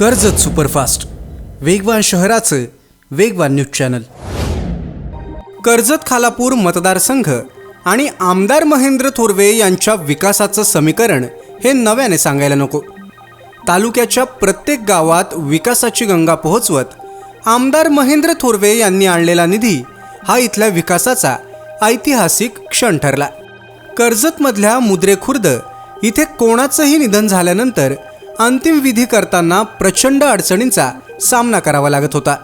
Karjat superfast. वेगवान शहराचं वेगवान न्यूज चॅनल. कर्जत खालापूर मतदारसंघ आणि आमदार महेंद्र थोरवे यांच्या विकासाचं समीकरण हे नव्याने सांगायला नको. तालुक्याच्या प्रत्येक गावात विकासाची गंगा पोहोचवत आमदार महेंद्र थोरवे यांनी आणलेला निधी हा इथल्या विकासाचा ऐतिहासिक क्षण ठरला. कर्जतमधल्या मुद्रेखुर्द इथे कोणाचंही निधन झाल्यानंतर अंतिम विधी करताना प्रचंड अडचणींचा सामना करावा लागत होता.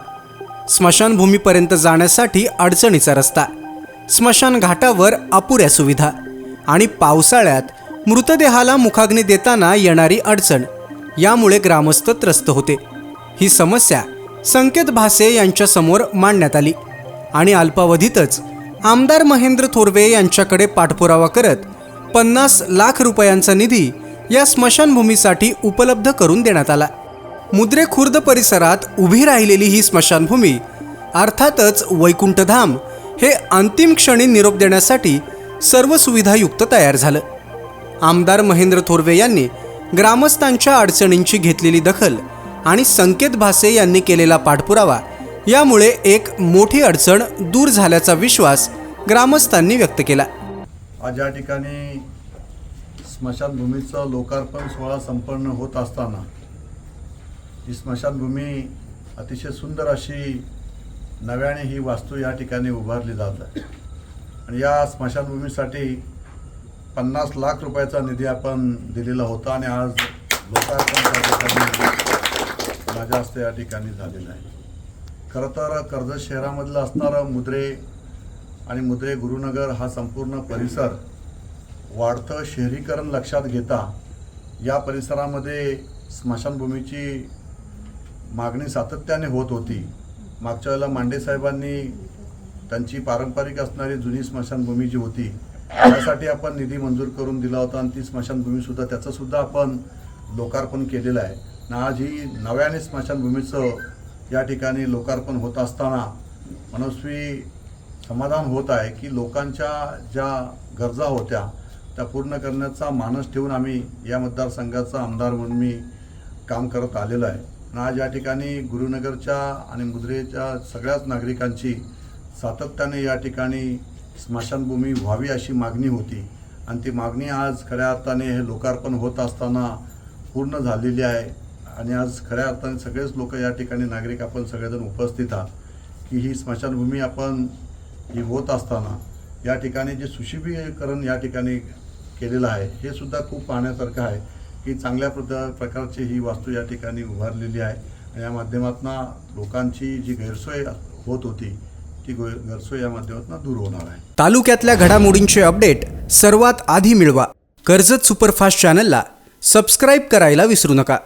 स्मशानभूमीपर्यंत जाण्यासाठी अडचणीचा रस्ता स्मशान घाटावर अपुऱ्या सुविधा आणि पावसाळ्यात मृतदेहाला मुखाग्नी देताना येणारी अडचण यामुळे ग्रामस्थ त्रस्त होते. ही समस्या संकेत भासे यांच्यासमोर मांडण्यात आली आणि अल्पावधीतच आमदार महेंद्र थोरवे यांच्याकडे पाठपुरावा करत पन्नास लाख रुपयांचा निधी या स्मशानभूमीसाठी उपलब्ध करून देण्यात आला. मुद्रे खुर्द परिसरात उभी राहिलेली ही स्मशानभूमी अर्थातच वैकुंठधाम हे अंतिम क्षणी निरोप देण्यासाठी सर्व सुविधायुक्त तयार झालं. आमदार महेंद्र थोरवे यांनी ग्रामस्थांच्या अडचणींची घेतलेली दखल आणि संकेत भासे यांनी केलेला पाठपुरावा यामुळे एक मोठी अडचण दूर झाल्याचा विश्वास ग्रामस्थांनी व्यक्त केला. आज या ठिकाणी स्मशानभूमीचं लोकार्पण सोहळा संपन्न होत असताना ही स्मशानभूमी अतिशय सुंदर अशी नव्याने ही वास्तू या ठिकाणी उभारली जात आहे. आणि या स्मशानभूमीसाठी पन्नास लाख रुपयाचा निधी आपण दिलेला होता आणि आज लोकार्पण त्या ठिकाणी माझ्या हस्ते या ठिकाणी झालेलं आहे. खरं तर कर्जत शहरामधलं असणारं मुद्रे आणि मुद्रे गुरुनगर हा संपूर्ण परिसर वाढतं शहरीकरण लक्षात घेता या परिसरामध्ये स्मशानभूमीची मागणी सातत्याने होत होती. मागच्या वेळेला मांडे साहेबांनी त्यांची पारंपरिक असणारी जुनी स्मशानभूमी जी होती त्यासाठी आपण निधी मंजूर करून दिला होता आणि ती स्मशानभूमीसुद्धा त्याचंसुद्धा आपण लोकार्पण केलेलं आहे. ना आज ही नव्याने स्मशानभूमीचं या ठिकाणी लोकार्पण होत असताना मनस्वी समाधान होत आहे की लोकांच्या ज्या गरजा होत्या त्या पूर्ण करण्याचा मानस ठेवून आम्ही या मतदारसंघाचा आमदार म्हणून मी काम करत आलेलो आहे. आणि आज या ठिकाणी गुरुनगरच्या आणि मुद्रेच्या सगळ्याच नागरिकांची सातत्याने या ठिकाणी स्मशानभूमी व्हावी अशी मागणी होती. आणि ती मागणी आज खऱ्या अर्थाने हे लोकार्पण होत असताना पूर्ण झालेली आहे. आणि आज खऱ्या अर्थाने सगळेच लोक या ठिकाणी नागरिक आपण सगळेजण उपस्थित आहात की ही स्मशानभूमी आपण ही होत असताना या ठिकाणी जे सुशोभीकरण या ठिकाणी केलेलं आहे. हे सुद्धा खूप पाहण्यासारखं आहे की चांगल्या प्रद प्रकारची ही वास्तू या ठिकाणी उभारलेली आहे. आणि या माध्यमातून लोकांची जी गैरसोय होत होती ती गैरसोय या माध्यमातून दूर होणार आहे. तालुक्यातल्या घडामोडींचे अपडेट सर्वात आधी मिळवा. कर्जत सुपरफास्ट चॅनलला सबस्क्राईब करायला विसरू नका.